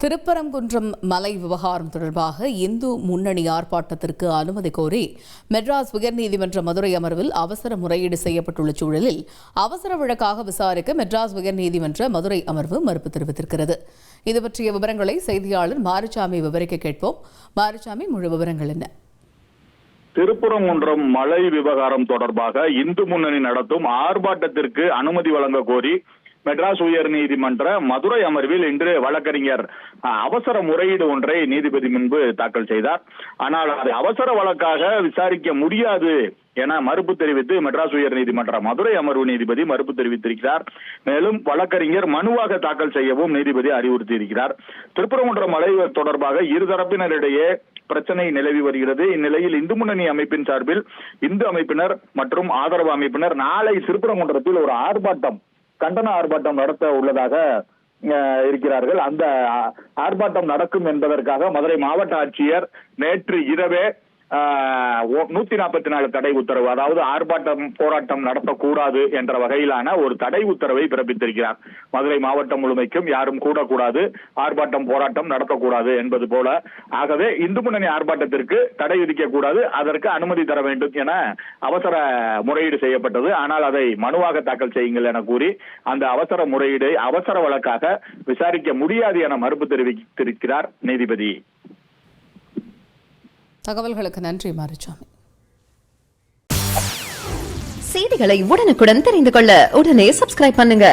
திருப்பரங்குன்றம் மலை விவகாரம் தொடர்பாக இந்து முன்னணி ஆர்ப்பாட்டத்திற்கு அனுமதி கோரி மெட்ராஸ் உயர்நீதிமன்ற மதுரை அமர்வில் அவசர முறையீடு செய்யப்பட்டுள்ள சூழலில் அவசர வழக்காக விசாரிக்க மெட்ராஸ் உயர்நீதிமன்ற மதுரை அமர்வு மறுப்பு தெரிவித்திருக்கிறது. இது பற்றிய விவரங்களை செய்தியாளர் மாரிசாமி விவரிக்க கேட்போம். மாரிசாமி முழு விவரங்கள் என்ன? திருப்புறங்குன்றம் மலை விவகாரம் தொடர்பாக இந்து முன்னணி நடத்தும் ஆர்ப்பாட்டத்திற்கு அனுமதி வழங்க கோரி மெட்ராஸ் உயர் நீதிமன்ற மதுரை அமர்வில் இன்று வழக்கறிஞர் அவசர முறையீடு ஒன்றை நீதிபதி முன்பு தாக்கல் செய்தார். ஆனால் அது அவசர வழக்காக விசாரிக்க முடியாது என மறுப்பு தெரிவித்து மெட்ராஸ் உயர் நீதிமன்ற மதுரை அமர்வு நீதிபதி மறுப்பு தெரிவித்திருக்கிறார். மேலும் வழக்கறிஞர் மனுவாக தாக்கல் செய்யவும் நீதிபதி அறிவுறுத்தியிருக்கிறார். திருப்பரங்குன்றம் மலை தொடர்பாக இருதரப்பினரிடையே பிரச்சனை நிலவி வருகிறது. இந்நிலையில் இந்து முன்னணி அமைப்பின் சார்பில் இந்து அமைப்பினர் மற்றும் ஆதரவு அமைப்பினர் நாளை திருப்பரங்குன்றத்தில் ஒரு ஆர்ப்பாட்டம் கண்டன ஆர்ப்பாட்டம் நடத்த உள்ளதாக இருக்கிறார்கள். அந்த ஆர்ப்பாட்டம் நடக்கும் என்பதற்காக மதுரை மாவட்ட ஆட்சியர் நேற்று இரவே நூத்தி நாற்பத்தி நாலு தடை உத்தரவு அதாவது ஆர்ப்பாட்டம் போராட்டம் நடத்தக்கூடாது என்ற வகையிலான ஒரு தடை உத்தரவை பிறப்பித்திருக்கிறார். மதுரை மாவட்டம் முழுமைக்கும் யாரும் கூடக்கூடாது ஆர்ப்பாட்டம் போராட்டம் நடத்தக்கூடாது என்பது போல. ஆகவே இந்து முன்னணி ஆர்ப்பாட்டத்திற்கு தடை விதிக்கக்கூடாது அதற்கு அனுமதி தர வேண்டும் என அவசர முறையீடு செய்யப்பட்டது. ஆனால் அதை மனுவாக தாக்கல் செய்யுங்கள் என கூறி அந்த அவசர முறையீடை அவசர வழக்காக விசாரிக்க முடியாது என மறுப்பு தெரிவித்திருக்கிறார் நீதிபதி. தகவல்களுக்கு நன்றி மாரிசாமி செய்திகளை உடனுக்குடன் தெரிந்து கொள்ள உடனே சப்ஸ்கிரைப் பண்ணுங்க.